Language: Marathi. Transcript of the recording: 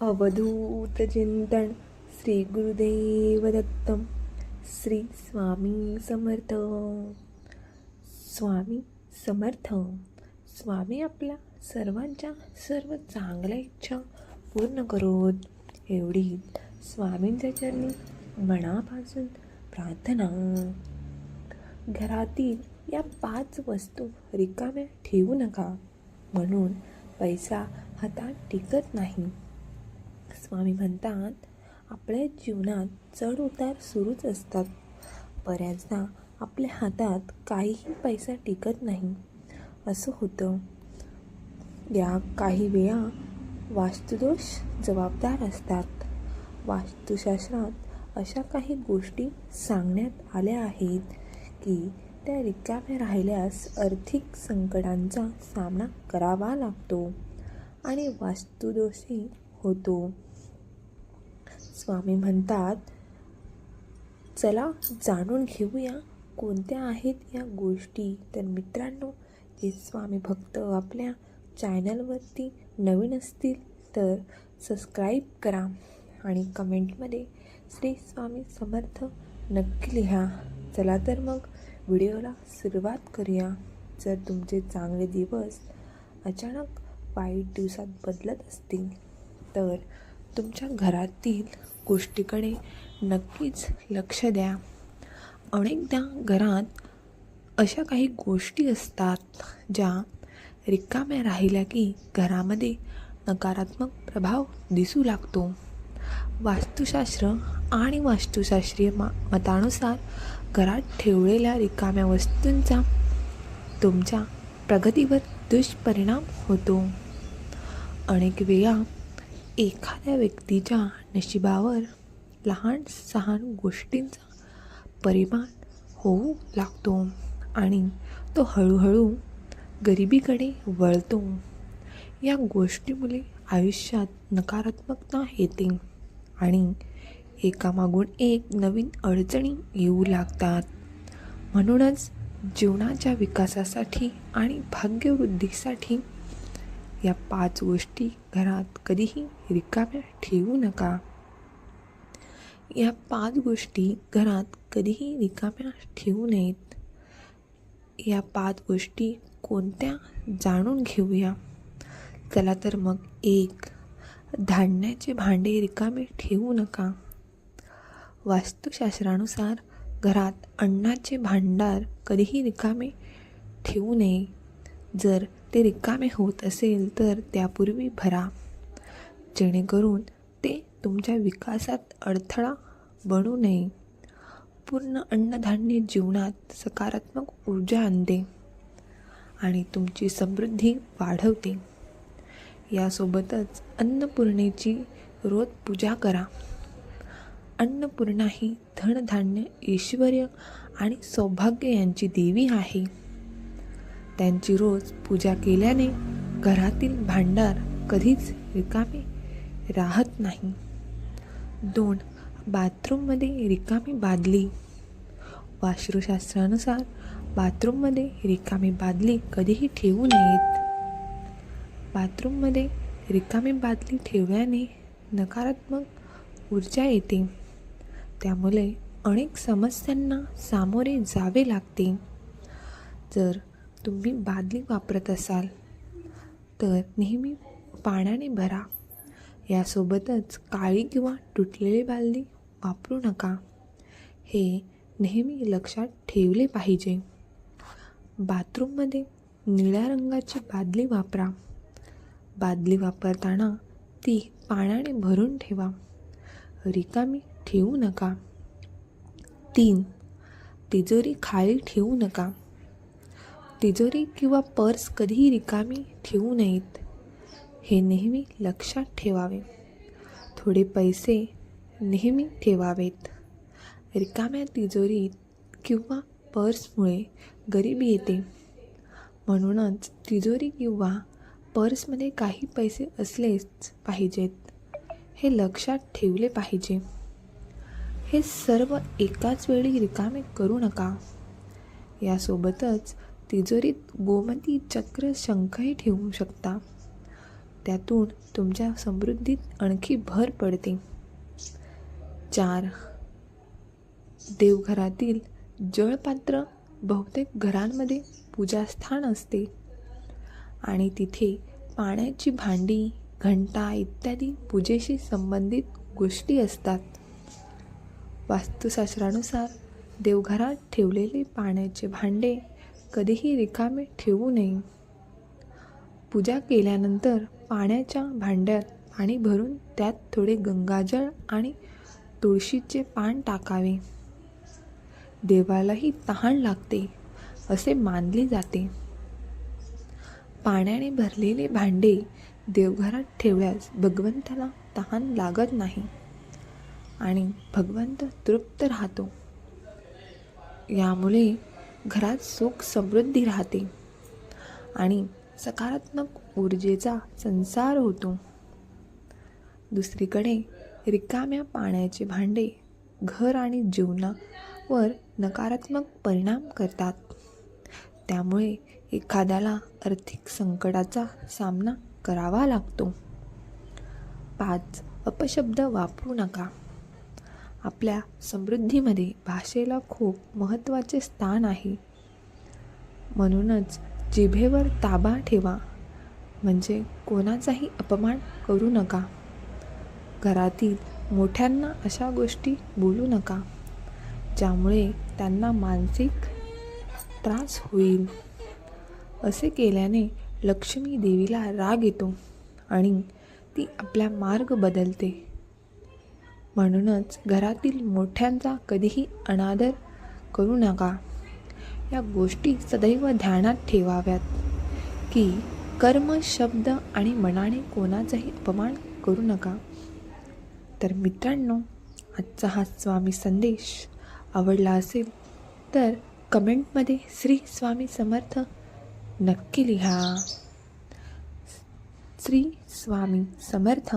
अवधूत चिंतन श्री गुरुदेव दत्तम श्री स्वामी समर्थ। स्वामी समर्थ। स्वामी आपल्या सर्वांच्या सर्व चांगल्या इच्छा पूर्ण करोत. एवढी स्वामींच्या चरणी मनापासून प्रार्थना. घरातील या पाच वस्तू रिकाम्या ठेवू नका. म्हणून पैसा हातात टिकत नाही. स्वामी म्हणतात आपल्या जीवनात चढ उतार सुरूच असतात. बऱ्याचदा आपल्या हातात काहीही पैसा टिकत नाही. असं होतं. या काही वेळा वास्तुदोष जबाबदार असतात. वास्तुशास्त्रात अशा काही गोष्टी सांगण्यात आल्या आहेत की त्या रिकाम्या राहिल्यास आर्थिक संकटांचा सामना करावा लागतो आणि वास्तुदोषही होतो. स्वामी म्हणतात चला जाणून घेऊया कोणत्या आहेत या गोष्टी. तर मित्रांनो जे स्वामी भक्त आपल्या चॅनलवरती नवीन असतील तर सबस्क्राईब करा आणि कमेंटमध्ये श्री स्वामी समर्थ नक्की लिहा. चला तर मग व्हिडिओला सुरुवात करूया. जर तुमचे चांगले दिवस अचानक वाईट दिवसात बदलत असतील तर तुमच्या घरातील गोष्टीकडे नक्कीच लक्ष द्या. अनेकदा घरात अशा काही गोष्टी असतात ज्या रिकाम्या राहिल्या की घरामध्ये नकारात्मक प्रभाव दिसू लागतो. वास्तुशास्त्र आणि वास्तुशास्त्रीय मा मतानुसार घरात ठेवलेल्या रिकाम्या वस्तूंचा तुमच्या प्रगतीवर दुष्परिणाम होतो. अनेक वेळा एखाद्या व्यक्तीच्या नशिबावर लहान सहान गोष्टींचा परिमाण होऊ लागतो आणि तो हळूहळू गरिबीकडे वळतो. या गोष्टीमुळे आयुष्यात नकारात्मकता येते आणि एकामागून एक नवीन अडचणी येऊ लागतात. म्हणूनच जीवनाच्या विकासासाठी आणि भाग्यवृद्धीसाठी या पाच गोष्टी घरात कधीही रिकाम्या ठेवू नका. या पाच गोष्टी घरात कधीही रिकाम्या ठेवू नयेत. या पाच गोष्टी कोणत्या जाणून घेऊया? चला तर मग एक धान्याचे भांडे रिकामे ठेवू नका. वास्तुशास्त्रानुसार घरात अन्नाचे भांडार कधीही रिकामे ठेवू नये. जर ते रिकामे होत असेल तर त्यापूर्वी भरा. जेणेकरून ते तुमच्या विकासात अडथळा बनू नये. पूर्ण अन्नधान्य जीवनात सकारात्मक ऊर्जा आणते आणि तुमची समृद्धी वाढवते. यासोबतच अन्नपूर्णेची रोज पूजा करा. अन्नपूर्णा ही धनधान्य ऐश्वर आणि सौभाग्य यांची देवी आहे. त्यांची रोज पूजा केल्याने घरातील भांडार कधीच रिकामे राहत नाही. दोन बाथरूममध्ये रिकामी बादली. वास्तुशास्त्रानुसार बाथरूममध्ये रिकामी बादली कधीही ठेवू नयेत. बाथरूममध्ये रिकामी बादली ठेवल्याने नकारात्मक ऊर्जा येते. त्यामुळे अनेक समस्यांना सामोरे जावे लागते. जर तुम्ही बादली वापरत असाल तर नेहमी पाण्याने भरा. यासोबतच काळी किंवा तुटलेली बादली वापरू नका. हे नेहमी लक्षात ठेवले पाहिजे. बाथरूममध्ये निळ्या रंगाची बादली वापरा. बादली वापरताना ती पाण्याने भरून ठेवा. रिकामी ठेवू नका. तीन तिजोरी खाली ठेवू नका. तिजोरी किंवा पर्स कधीही रिकामी ठेवू नयेत. हे नेहमी लक्षात ठेवावे. थोडे पैसे नेहमी ठेवावेत. रिकाम्या तिजोरीत किंवा पर्समुळे गरिबी येते. म्हणूनच तिजोरी किंवा पर्समध्ये काही पैसे असलेच पाहिजेत. हे लक्षात ठेवले पाहिजे. हे सर्व एकाच वेळी रिकामे करू नका. यासोबतच तिजोरीत गोमती चक्र शंखही ठेवू शकता. त्यातून तुमच्या समृद्धीत आणखी भर पडते. चार. देवघरातील जळपात्र बहुतेक घरांमध्ये पूजास्थान असते. आणि तिथे पाण्याची भांडी घंटा इत्यादी पूजेशी संबंधित गोष्टी असतात. वास्तुशास्त्रानुसार देवघरात ठेवलेले पाण्याचे भांडे कधीही रिकामे ठेवू नये. पूजा केल्यानंतर पाण्याच्या भांड्यात पाणी भरून त्यात थोडे गंगाजळ आणि तुळशीचे पान टाकावे. देवालाही तहान लागते असे मानले जाते. पाण्याने भरलेले भांडे देवघरात ठेवल्यास भगवंताला तहान लागत नाही आणि भगवंत तृप्त राहतो. यामुळे घरात सुख समृद्धी राहते. आणि सकारात्मक ऊर्जेचा संसार होतो. दुसरीकडे रिकाम्या पाण्याचे भांडे घर आणि जीवनावर नकारात्मक परिणाम करतात. त्यामुळे एखाद्याला आर्थिक संकटाचा सामना करावा लागतो. पाच अपशब्द वापरू नका. आपल्या समृद्धीमध्ये भाषेला खूप महत्त्वाचे स्थान आहे. म्हणूनच जिभेवर ताबा ठेवा म्हणजे कोणाचाही अपमान करू नका. घरातील मोठ्यांना अशा गोष्टी बोलू नका ज्यामुळे त्यांना मानसिक त्रास होईल. असे केल्याने लक्ष्मी देवीला राग येतो आणि ती आपला मार्ग बदलते. म्हणूनच घरातील मोठ्यांचा कधीही अनादर करू नका. या गोष्टी सदैव ध्यानात ठेवाव्यात की कर्म शब्द आणि मनाने कोणाचाही अपमान करू नका. तर मित्रांनो आजचा हा स्वामी संदेश आवडला असेल तर कमेंटमध्ये श्री स्वामी समर्थ नक्की लिहा. श्री स्वामी समर्थ